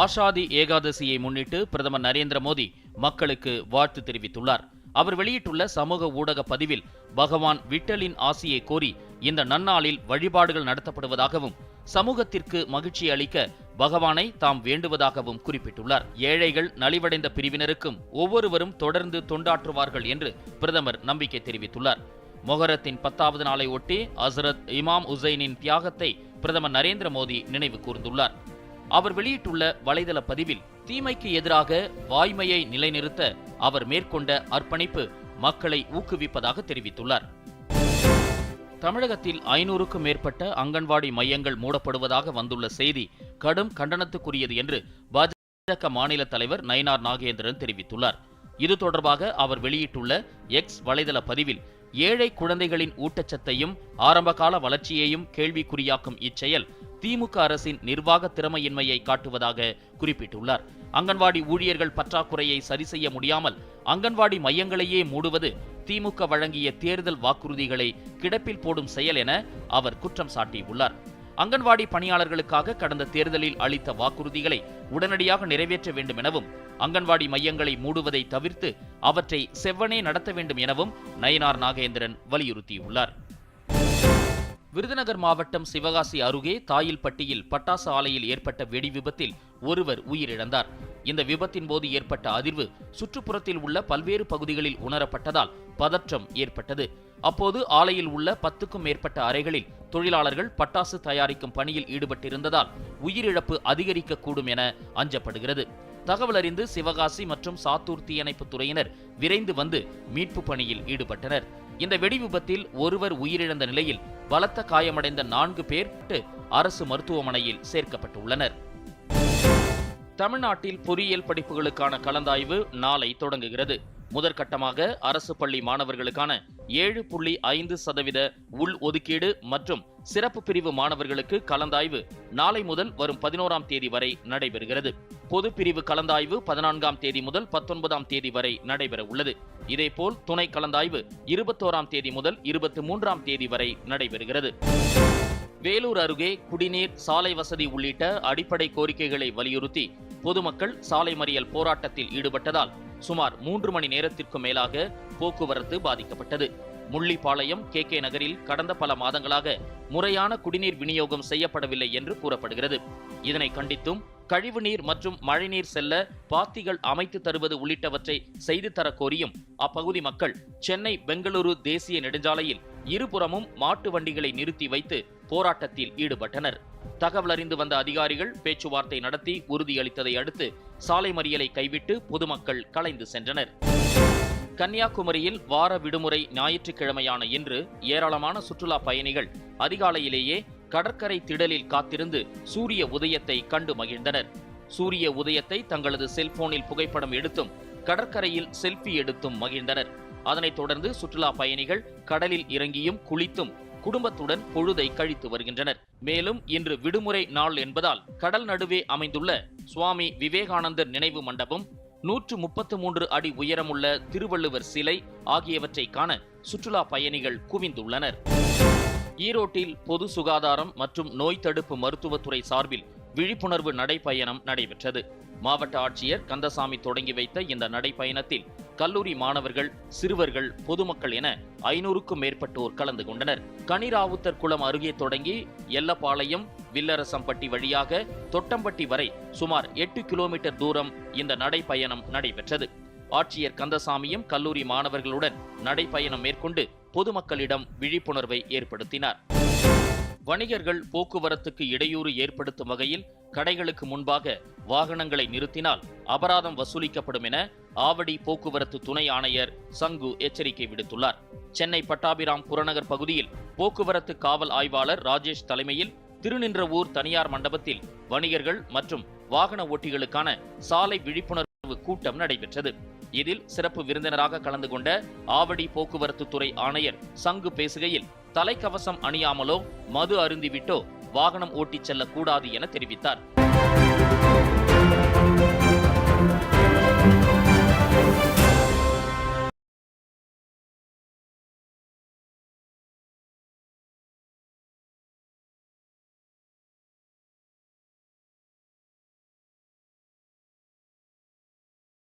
ஆஷாதி ஏகாதசியை முன்னிட்டு பிரதமர் நரேந்திர மோடி மக்களுக்கு வாழ்த்து தெரிவித்துள்ளார். அவர் வெளியிட்டுள்ள சமூக ஊடக பதிவில் பகவான் விட்டலின் ஆசியை கோரி இந்த நன்னாளில் வழிபாடுகள் நடத்தப்படுவதாகவும் சமூகத்திற்கு மகிழ்ச்சி அளிக்க பகவானை தாம் வேண்டுவதாகவும் குறிப்பிட்டுள்ளார். ஏழைகள் நலிவடைந்த பிரிவினருக்கும் ஒவ்வொருவரும் தொடர்ந்து தொண்டாற்றுவார்கள் என்று பிரதமர் நம்பிக்கை தெரிவித்துள்ளார். மொஹரத்தின் பத்தாவது நாளை ஒட்டி ஹசரத் இமாம் உசைனின் தியாகத்தை பிரதமர் நரேந்திர மோடி நினைவு கூர்ந்துள்ளார். அவர் வெளியிட்டுள்ள வலைதள பதிவில் தீமைக்கு எதிராக வாய்மையை நிலைநிறுத்த அவர் மேற்கொண்ட அர்ப்பணிப்பு மக்களை ஊக்குவிப்பதாக தெரிவித்துள்ளார். தமிழகத்தில் ஐநூறுக்கும் மேற்பட்ட அங்கன்வாடி மையங்கள் மூடப்படுவதாக வந்துள்ள செய்தி கடும் கண்டனத்துக்குரியது என்று பாஜக மாநில தலைவர் நயினார் நாகேந்திரன் தெரிவித்துள்ளார். இது தொடர்பாக அவர் வெளியிட்டுள்ள எக்ஸ் வலைதள பதிவில் ஏழை குழந்தைகளின் ஊட்டச்சத்தையும் ஆரம்பகால வளர்ச்சியையும் கேள்விக்குறியாக்கும் இச்செயல் திமுக அரசின் நிர்வாக திறமையின்மையை காட்டுவதாக குறிப்பிட்டுள்ளார். அங்கன்வாடி ஊழியர்கள் பற்றாக்குறையை சரி செய்ய முடியாமல் அங்கன்வாடி மையங்களையே மூடுவது திமுக வழங்கிய தேர்தல் வாக்குறுதிகளை கிடப்பில் போடும் செயல் என அவர் குற்றம் சாட்டியுள்ளார். அங்கன்வாடி பணியாளர்களுக்காக கடந்த தேர்தலில் அளித்த வாக்குறுதிகளை உடனடியாக நிறைவேற்ற வேண்டும் எனவும் அங்கன்வாடி மையங்களை மூடுவதை தவிர்த்து அவற்றை செவ்வனே நடத்த வேண்டும் எனவும் நயனார் நாகேந்திரன் வலியுறுத்தியுள்ளார். விருதுநகர் மாவட்டம் சிவகாசி அருகே தாயில்பட்டியில் பட்டாசு ஆலையில் ஏற்பட்ட வெடி விபத்தில் ஒருவர் உயிரிழந்தார். இந்த விபத்தின் போது ஏற்பட்ட அதிர்வு சுற்றுப்புறத்தில் உள்ள பல்வேறு பகுதிகளில் உணரப்பட்டதால் பதற்றம் ஏற்பட்டது. அப்போது ஆலையில் உள்ள பத்துக்கும் மேற்பட்ட அறைகளில் தொழிலாளர்கள் பட்டாசு தயாரிக்கும் பணியில் ஈடுபட்டிருந்ததால் உயிரிழப்பு அதிகரிக்கக்கூடும் என அஞ்சப்படுகிறது. தகவல் அறிந்து சிவகாசி மற்றும் சாத்தூர் தீயணைப்பு துறையினர் விரைந்து வந்து மீட்பு பணியில் ஈடுபட்டனர். இந்த வெடி விபத்தில் ஒருவர் உயிரிழந்த நிலையில் பலத்த காயமடைந்த நான்கு பேர் அரசு மருத்துவமனையில் சேர்க்கப்பட்டுள்ளனர். தமிழ்நாட்டில் பொறியியல் படிப்புகளுக்கான கலந்தாய்வு நாளை தொடங்குகிறது. முதற்கட்டமாக அரசு பள்ளி மாணவர்களுக்கான ஏழு புள்ளி ஐந்து சதவீத உள் ஒதுக்கீடு மற்றும் சிறப்பு பிரிவு மாணவர்களுக்கு கலந்தாய்வு நாளை முதல் வரும் பதினோராம் தேதி வரை நடைபெறுகிறது. பொது பிரிவு கலந்தாய்வு பதினான்காம் தேதி முதல் பத்தொன்பதாம் தேதி வரை நடைபெற உள்ளது. இதேபோல் துணை கலந்தாய்வு இருபத்தோராம் தேதி முதல் இருபத்தி மூன்றாம் தேதி வரை நடைபெறுகிறது. வேலூர் அருகே குடிநீர் சாலை வசதி உள்ளிட்ட அடிப்படை கோரிக்கைகளை வலியுறுத்தி பொதுமக்கள் சாலை மறியல் போராட்டத்தில் ஈடுபட்டதால் சுமார் மூன்று மணி நேரத்திற்கு மேலாக போக்குவரத்து பாதிக்கப்பட்டது. முள்ளிப்பாளையம் கே கே நகரில் கடந்த பல மாதங்களாக முறையான குடிநீர் விநியோகம் செய்யப்படவில்லை என்று கூறப்படுகிறது. இதனை கண்டித்தும் கழிவுநீர் மற்றும் மழைநீர் செல்ல பாத்திகள் அமைத்து தருவது உள்ளிட்டவற்றை செய்து தரக்கோரியும் அப்பகுதி மக்கள் சென்னை பெங்களூரு தேசிய நெடுஞ்சாலையில் இருபுறமும் மாட்டு வண்டிகளை நிறுத்தி வைத்து போராட்டத்தில் ஈடுபட்டனர். தகவல் அறிந்து வந்த அதிகாரிகள் பேச்சுவார்த்தை நடத்தி உறுதியளித்ததை அடுத்து சாலை மறியலை கைவிட்டு பொதுமக்கள் கலைந்து சென்றனர். கன்னியாகுமரியில் வார விடுமுறை ஞாயிற்றுக்கிழமையான இன்று ஏராளமான சுற்றுலா பயணிகள் அதிகாலையிலேயே கடற்கரை திடலில் காத்திருந்து சூரிய உதயத்தை கண்டு மகிழ்ந்தனர். சூரிய உதயத்தை தங்களது செல்போனில் புகைப்படம் எடுத்தும் கடற்கரையில் செல்ஃபி எடுத்தும் மகிழ்ந்தனர். அதனைத் தொடர்ந்து சுற்றுலா பயணிகள் கடலில் இறங்கியும் குளித்தும் குடும்பத்துடன் பொழுதை கழித்து வருகின்றனர். மேலும் இன்று விடுமுறை நாள் என்பதால் கடல் நடுவே அமைந்துள்ள சுவாமி விவேகானந்தர் நினைவு மண்டபம் நூற்று முப்பத்து மூன்று அடி உயரமுள்ள திருவள்ளுவர் சிலை ஆகியவற்றை காண சுற்றுலா பயணிகள் குவிந்துள்ளனர். ஈரோட்டில் பொது சுகாதாரம் மற்றும் நோய் தடுப்பு மருத்துவத்துறை சார்பில் விழிப்புணர்வு நடைப்பயணம் நடைபெற்றது. மாவட்ட ஆட்சியர் கந்தசாமி தொடங்கி வைத்த இந்த நடைப்பயணத்தில் கல்லூரி மாணவர்கள் சிறுவர்கள் பொதுமக்கள் என ஐநூறுக்கும் மேற்பட்டோர் கலந்து கொண்டனர். கனிராவுத்தர் குளம் அருகே தொடங்கி எல்லப்பாளையம் வில்லரசம்பட்டி வழியாக தொட்டம்பட்டி வரை சுமார் எட்டு கிலோமீட்டர் தூரம் இந்த நடைப்பயணம் நடைபெற்றது. ஆட்சியர் கந்தசாமியும் கல்லூரி மாணவர்களுடன் நடைப்பயணம் மேற்கொண்டு பொதுமக்களிடம் விழிப்புணர்வை ஏற்படுத்தினார். வணிகர்கள் போக்குவரத்துக்கு இடையூறு ஏற்படுத்தும் வகையில் கடைகளுக்கு முன்பாக வாகனங்களை நிறுத்தினால் அபராதம் வசூலிக்கப்படும் என ஆவடி போக்குவரத்து துணை ஆணையர் சங்கு எச்சரிக்கை விடுத்துள்ளார். சென்னை பட்டாபிராம் புறநகர் பகுதியில் போக்குவரத்து காவல் ஆய்வாளர் ராஜேஷ் தலைமையில் திருநின்றவூர் தனியார் மண்டபத்தில் வணிகர்கள் மற்றும் வாகன ஓட்டிகளுக்கான சாலை விழிப்புணர்வு கூட்டம் நடைபெற்றது. இதில் சிறப்பு விருந்தினராக கலந்து கொண்ட ஆவடி போக்குவரத்து துறை ஆணையர் சங்கு பேசுகையில் தலைக்கவசம் அணியாமலோ மது அருந்திவிட்டோ வாகனம் ஓட்டிச் செல்லக்கூடாது என தெரிவித்தார்.